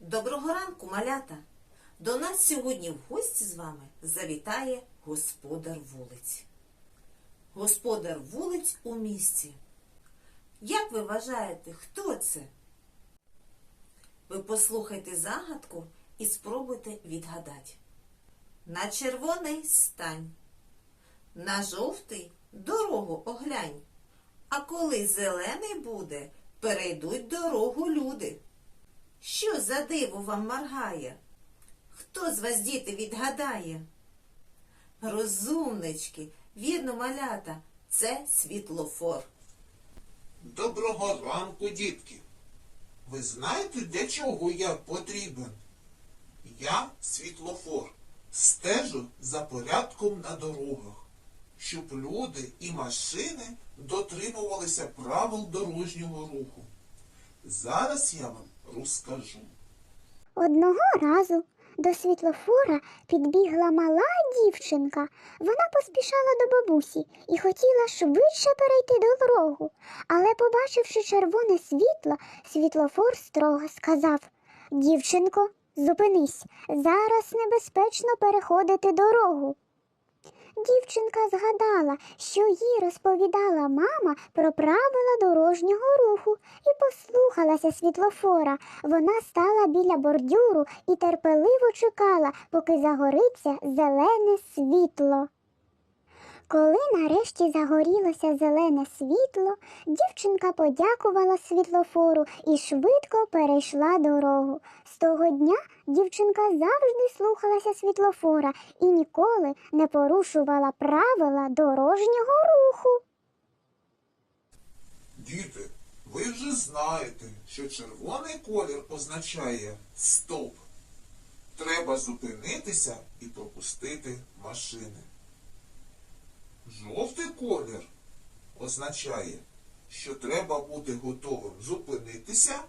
Доброго ранку, малята! До нас сьогодні в гості з вами завітає господар вулиць. Господар вулиць у місті. Як ви вважаєте, хто це? Ви послухайте загадку і спробуйте відгадати. На червоний стань, на жовтий дорогу оглянь. А коли зелений буде, перейдуть дорогу люди. Що за диво вам моргає? Хто з вас, діти, відгадає? Розумнички, вірно малята, це світлофор. Доброго ранку, дітки. Ви знаєте, для чого я потрібен? Я світлофор. Стежу за порядком на дорогах, щоб люди і машини дотримувалися правил дорожнього руху. Зараз я вам розкажу. Одного разу до світлофора підбігла мала дівчинка. Вона поспішала до бабусі і хотіла швидше перейти дорогу. Але, побачивши червоне світло, світлофор строго сказав Дівчинко, зупинись, зараз небезпечно переходити дорогу. Дівчинка згадала, що їй розповідала мама про правила дорожнього руху і послухалася світлофора. Вона стала біля бордюру і терпеливо чекала, поки загориться зелене світло. Коли нарешті загорілося зелене світло, дівчинка подякувала світлофору і швидко перейшла дорогу. З того дня дівчинка завжди слухалася світлофора і ніколи не порушувала правила дорожнього руху. Діти, ви вже знаєте, що червоний колір означає стоп. Треба зупинитися і пропустити машини. Жовтий колір означає, що треба бути готовим зупинитися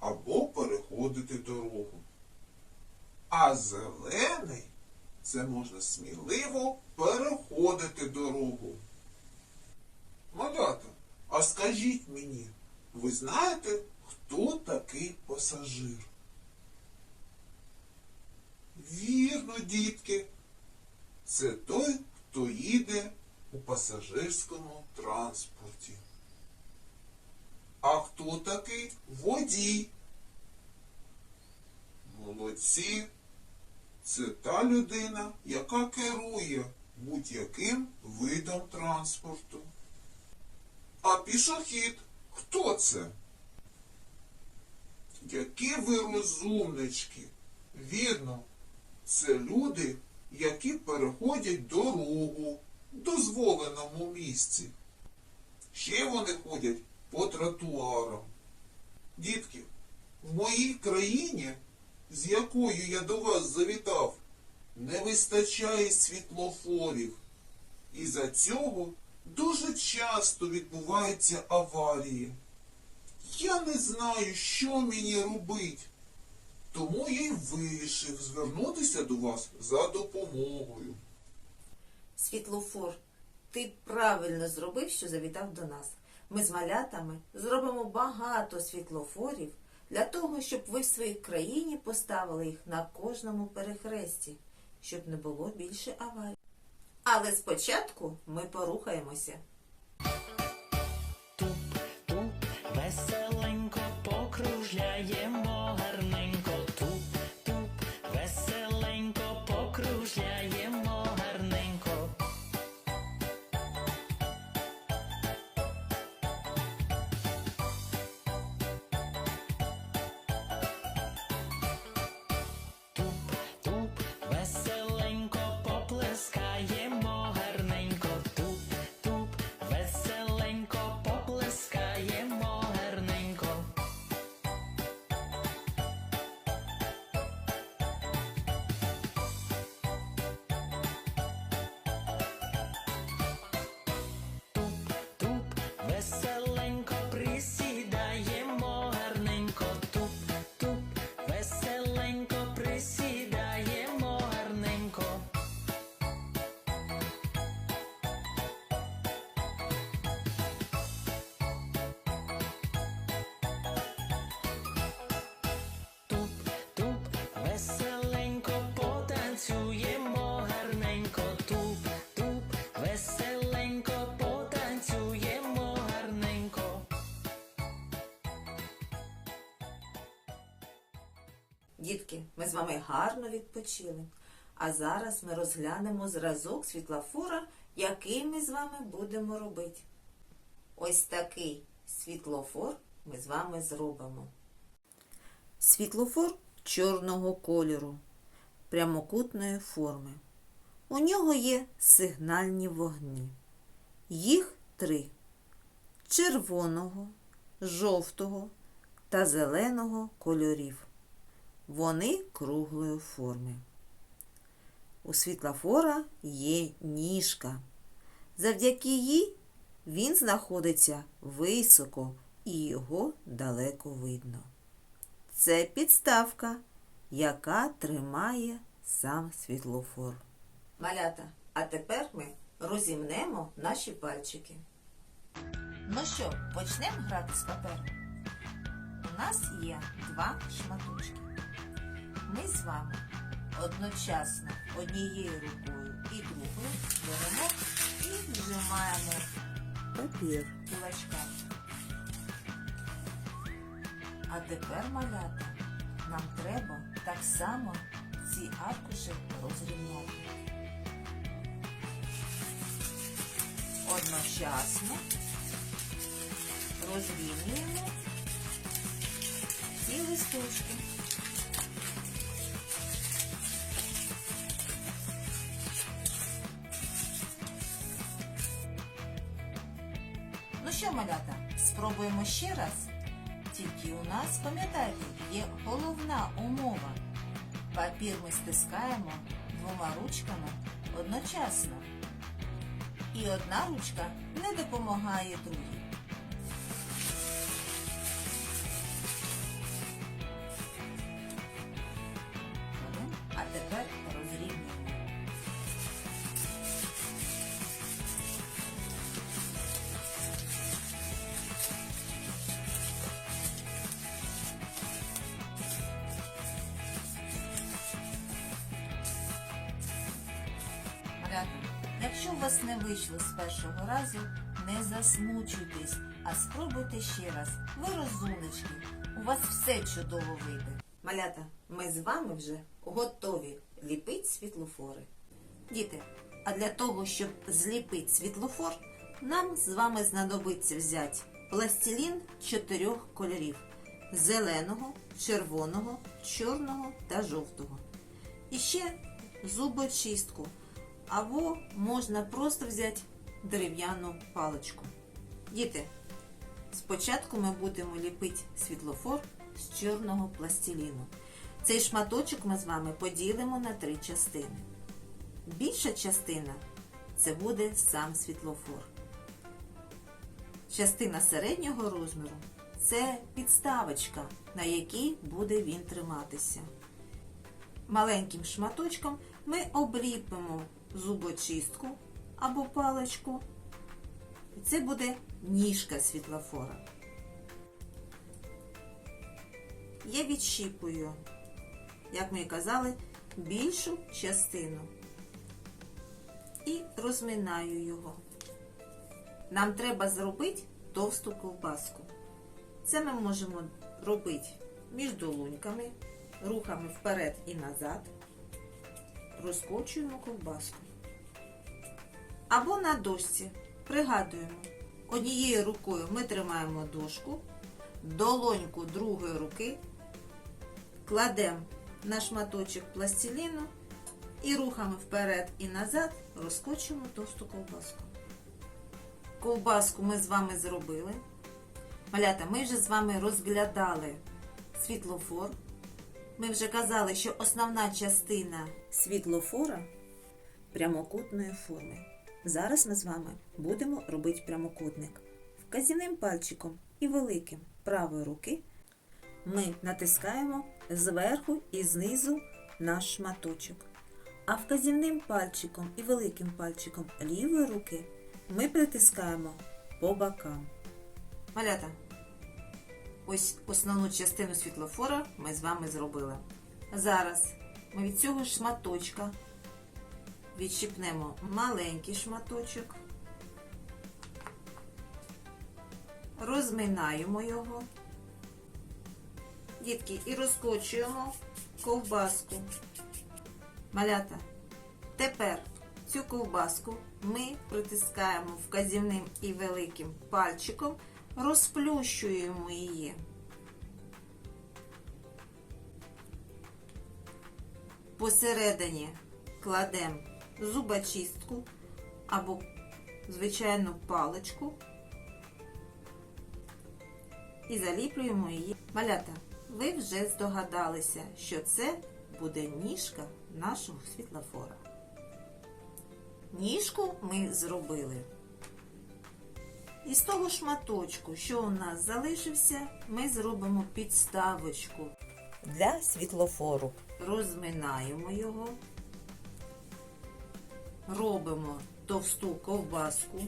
або переходити дорогу. А зелений це можна сміливо переходити дорогу. Малята, а скажіть мені, ви знаєте, хто такий пасажир? Вірно, дітки, це той, хто їде у пасажирському транспорті. А хто такий водій? Молодці. Це та людина, яка керує будь-яким видом транспорту. А пішохід хто це? Які ви розумнички? Вірно, це люди, які переходять дорогу дозволеному місці. Ще вони ходять по тротуарам. Дітки, в моїй країні, з якою я до вас завітав, не вистачає світлофорів. І за цього дуже часто відбуваються аварії. Я не знаю, що мені робити. Тому я й вирішив звернутися до вас за допомогою. Світлофор, ти правильно зробив, що завітав до нас. Ми з малятами зробимо багато світлофорів для того, щоб ви в своїй країні поставили їх на кожному перехресті, щоб не було більше аварій. Але спочатку ми порухаємося. Дітки, ми з вами гарно відпочили. А зараз ми розглянемо зразок світлофора, який ми з вами будемо робити. Ось такий світлофор ми з вами зробимо. Світлофор чорного кольору, прямокутної форми. У нього є сигнальні вогні. Їх три: червоного, жовтого та зеленого кольорів. Вони круглої форми. У світлофора є ніжка. Завдяки їй він знаходиться високо і його далеко видно. Це підставка, яка тримає сам світлофор. Малята, а тепер ми розімнемо наші пальчики. Ну що, почнемо грати з папером? У нас є два шматочки. Ми з вами одночасно однією рукою і другою беремо і вжимаємо папір кулачками. А тепер, малята, нам треба так само ці аркуші розрівняти. Одночасно розрівнюємо ці листочки. Що, малята, спробуємо ще раз. Тільки у нас, пам'ятайте, є головна умова. Папір ми стискаємо двома ручками одночасно. І одна ручка не допомагає другій. А тепер якщо у вас не вийшло з першого разу, не засмучуйтесь, а спробуйте ще раз. Ви розумнички, у вас все чудово вийде. Малята, ми з вами вже готові ліпити світлофори. Діти, а для того, щоб зліпити світлофор, нам з вами знадобиться взяти пластилін чотирьох кольорів: зеленого, червоного, чорного та жовтого. І ще зубочистку. Або можна просто взяти дерев'яну паличку. Діти, спочатку ми будемо ліпити світлофор з чорного пластиліну. Цей шматочок ми з вами поділимо на три частини. Більша частина це буде сам світлофор. Частина середнього розміру це підставочка, на якій буде він триматися. Маленьким шматочком ми обліпимо зубочистку або паличку. І це буде ніжка світлофора. Я відщіпую, як ми казали, більшу частину і розминаю його. Нам треба зробити товсту ковбаску. Це ми можемо робити між долоньками, рухами вперед і назад. Розкочуємо ковбаску. Або на дошці. Пригадуємо, однією рукою ми тримаємо дошку, долоньку другої руки, кладемо на шматочок пластиліну і рухами вперед і назад розкочуємо товсту ковбаску. Ковбаску ми з вами зробили. Малята, ми вже з вами розглядали світлофор. Ми вже казали, що основна частина світлофора прямокутної форми. Зараз ми з вами будемо робити прямокутник. Вказівним пальчиком і великим правої руки ми натискаємо зверху і знизу наш шматочок. А вказівним пальчиком і великим пальчиком лівої руки ми притискаємо по бокам. Малята, ось основну частину світлофора ми з вами зробили. Зараз ми від цього шматочка відщипнемо маленький шматочок, розминаємо його Дітки, і розкочуємо ковбаску. Малята. Тепер цю ковбаску ми притискаємо вказівним і великим пальчиком, розплющуємо її. Посередині кладемо зубочистку або звичайну паличку і заліплюємо її. Малята, ви вже здогадалися, що це буде ніжка нашого світлофора. Ніжку ми зробили. Із того шматочку, що у нас залишився, ми зробимо підставочку для світлофору. Розминаємо його, робимо товсту ковбаску.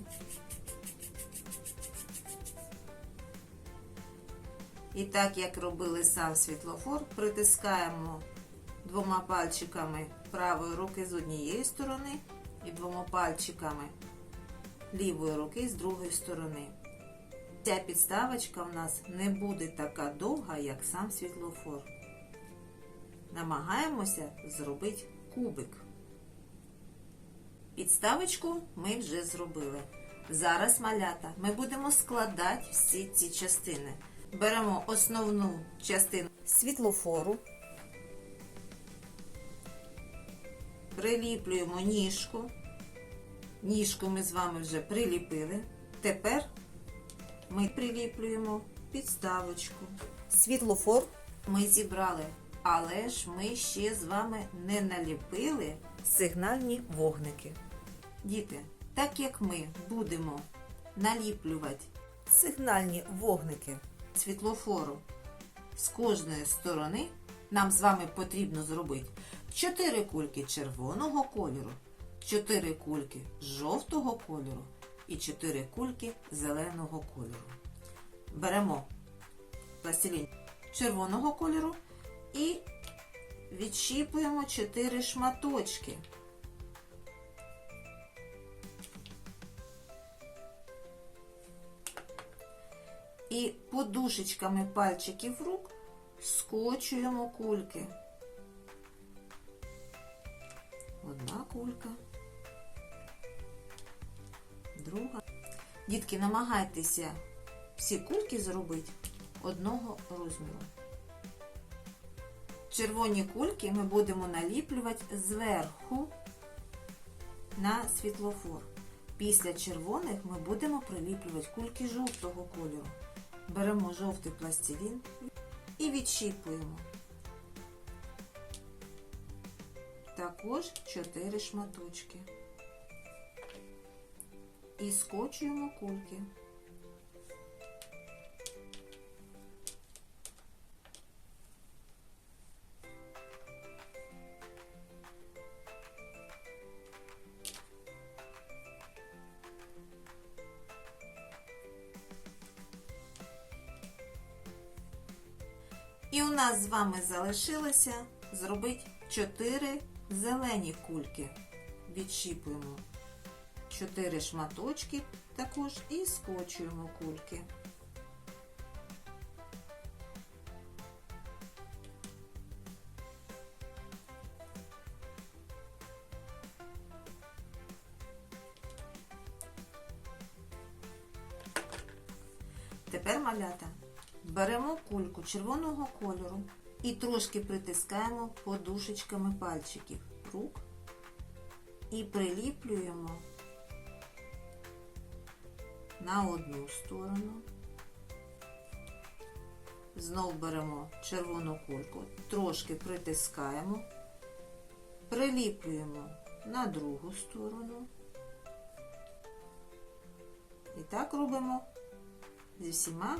І так як робили сам світлофор, притискаємо двома пальчиками правої руки з однієї сторони і двома пальчиками лівої руки з другої сторони. Ця підставочка в нас не буде така довга, як сам світлофор. Намагаємося зробити кубик. Підставочку ми вже зробили. Зараз малята ми будемо складати всі ці частини. Беремо основну частину світлофору, приліплюємо ніжку. Ніжку ми з вами вже приліпили. Тепер ми приліплюємо підставочку. Світлофор ми зібрали, але ж ми ще з вами не наліпили сигнальні вогники. Діти, так як ми будемо наліплювати сигнальні вогники світлофору з кожної сторони, нам з вами потрібно зробити 4 кульки червоного кольору, 4 кульки жовтого кольору і 4 кульки зеленого кольору. Беремо пластилін червоного кольору і відщіпуємо 4 шматочки. І подушечками пальчиків рук скочуємо кульки. Одна кулька. Друга. Дітки, намагайтеся всі кульки зробити одного розміру. Червоні кульки ми будемо наліплювати зверху на світлофор. Після червоних ми будемо приліплювати кульки жовтого кольору. Беремо жовтий пластилін і відщіпуємо. Також 4 шматочки. І скочуємо кульки. І у нас з вами залишилося зробити 4 зелені кульки. Відщіпуємо 4 шматочки також і скочуємо кульки. Тепер малята. Беремо кульку червоного кольору і трошки притискаємо подушечками пальчиків рук і приліплюємо на одну сторону. Знов беремо червону кульку, трошки притискаємо, приліплюємо на другу сторону. І так робимо зі всіма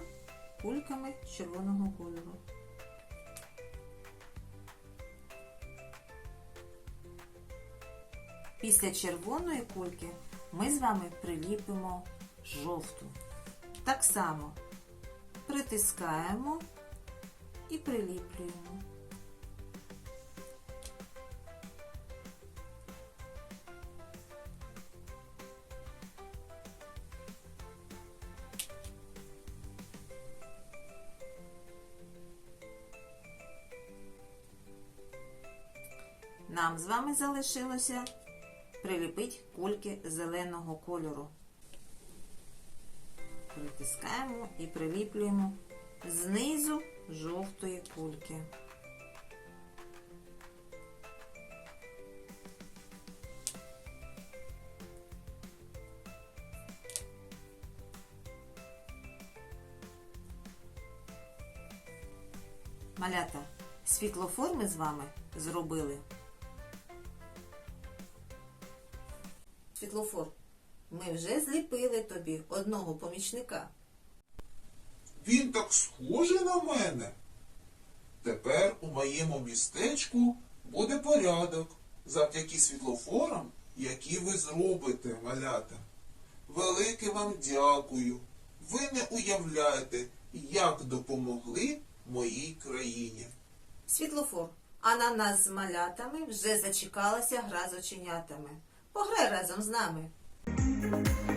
кульками червоного кольору. Після червоної кульки ми з вами приліпимо жовту. Так само притискаємо і приліплюємо. Нам з вами залишилося приліпити кульки зеленого кольору. Притискаємо і приліплюємо знизу жовтої кульки. Малята, світлофор ми з вами зробили. Світлофор, ми вже зліпили тобі одного помічника. Він так схожий на мене. Тепер у моєму містечку буде порядок завдяки світлофорам, які ви зробите, малята. Велике вам дякую. Ви не уявляєте, як допомогли моїй країні. Світлофор, а на нас з малятами вже зачекалася гра з оченятами. Пограй разом з нами. Дітки,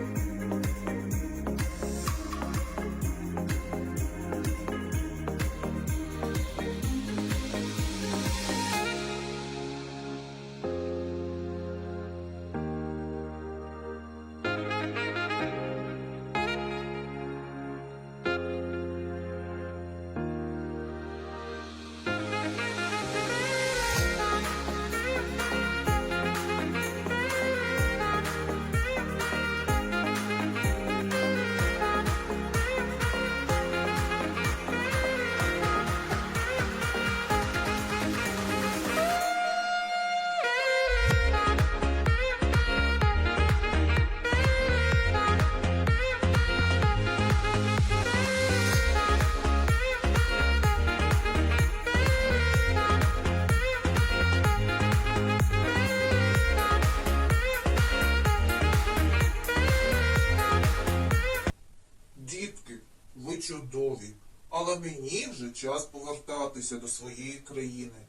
але мені вже час повертатися до своєї країни.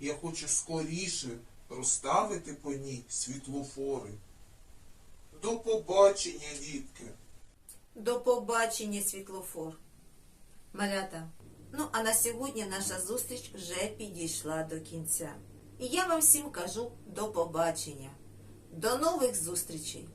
Я хочу скоріше розставити по ній світлофори. До побачення, дітки. До побачення, світлофор. Малята, ну а на сьогодні наша зустріч вже підійшла до кінця. І я вам всім кажу до побачення. До нових зустрічей!